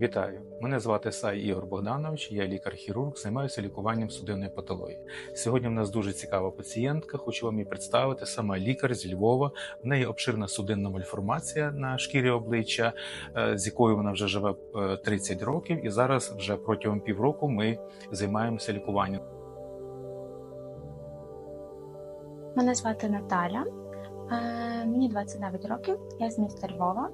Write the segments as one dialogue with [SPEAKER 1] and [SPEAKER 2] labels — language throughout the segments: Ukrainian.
[SPEAKER 1] Вітаю! Мене звати Сай Ігор Богданович, я лікар-хірург, займаюся лікуванням судинної патології. Сьогодні в нас дуже цікава пацієнтка. Хочу вам її представити. Сама лікар зі Львова. В неї обширна судинна мальформація на шкірі обличчя, е, з якою вона вже живе е, 30 років, і зараз вже протягом півроку ми займаємося лікуванням.
[SPEAKER 2] Мене звати Наталя, Е, мені 29 рокків, я з міста Львова.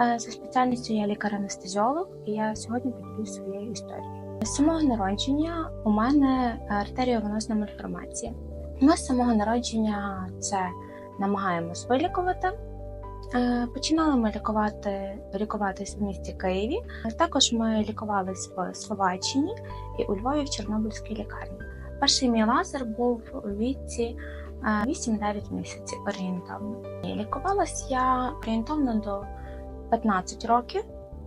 [SPEAKER 2] Е, За спеціальністю я лікар-анестезіолог, і я сьогодні поділюсь своєю історією. З самого народження у мене артеріовенозна мальформація. Ми з самого народження це намагаємось вилікувати. Е, Починали ми лікувати, лікуватись в місті Києві. Також ми лікувались в Словаччині і у Львові в Чорнобильській лікарні. Перший мій лазер був у віці е, 8-9 місяців орієнтовно. Лікувалась я орієнтовно до 15 років.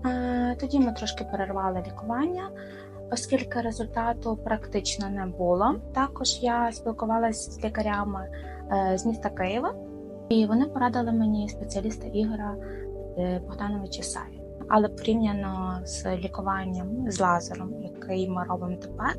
[SPEAKER 2] Е, Тоді ми трошки перервали лікування, оскільки результату практично не було. Також я спілкувалася з лікарями е, з міста Києва, і вони порадили мені спеціаліста Ігора е, Богдановича Саї. Але порівняно з лікуванням з лазером, який ми робимо тепер,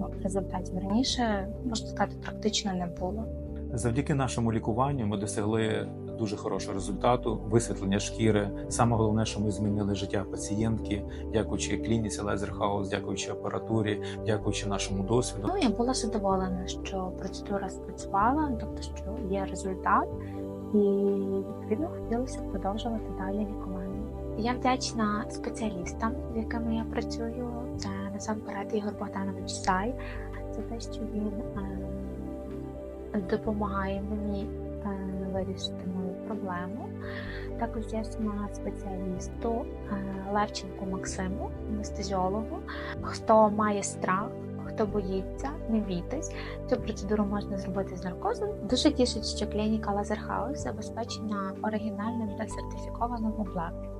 [SPEAKER 2] ну, результатів раніше, можна сказати, практично не було.
[SPEAKER 1] Завдяки нашому лікуванню ми досягли дуже хорошого результату, висвітлення шкіри. Саме головне, що ми змінили життя пацієнтки, дякуючи клініці Лазерхаус, дякуючи апаратурі, дякуючи нашому досвіду.
[SPEAKER 2] Ну, я була задоволена, що процедура спрацювала, тобто, що є результат, і відповідно хотілося продовжувати далі лікування. Я вдячна спеціалістам, з якими я працюю. Це насамперед Ігор Богданович Сай, за те, що він е, допомагає мені е, вирішити мою проблему. Також я сама спеціалісту е, Левченку Максиму, анестезіологу. Хто має страх, хто боїться, не бійтесь. Цю процедуру можна зробити з наркозом. Дуже тішить, що клініка Лазерхаус забезпечена оригінальним та сертифікованим обладнанням.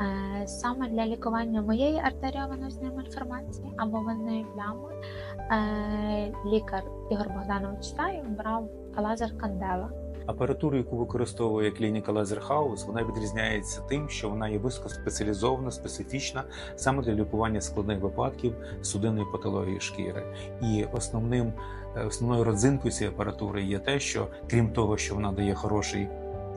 [SPEAKER 2] Е, Саме для лікування моєї артеріовенозної мальформації або винної плями е, лікар Ігор Богданович Сай брав лазер Кандела.
[SPEAKER 1] Апаратура, яку використовує клініка Лазерхаус, вона відрізняється тим, що вона є високоспеціалізована, специфічна саме для лікування складних випадків судинної патології шкіри. І основним е, основною родзинкою цієї апаратури є те, що крім того, що вона дає хороший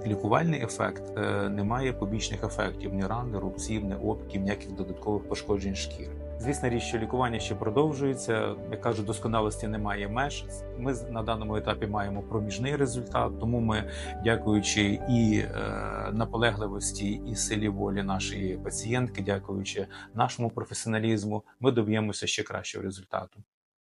[SPEAKER 1] лікувальний ефект, е, немає побічних ефектів ні ран, ні рубців, ні опіків, ніяких додаткових пошкоджень шкіри. Звісно річ, що лікування ще продовжується. Як кажуть, досконалості немає меж. Ми на даному етапі маємо проміжний результат, тому ми, дякуючи і е, наполегливості, і силі волі нашої пацієнтки, дякуючи нашому професіоналізму, ми доб'ємося ще кращого результату.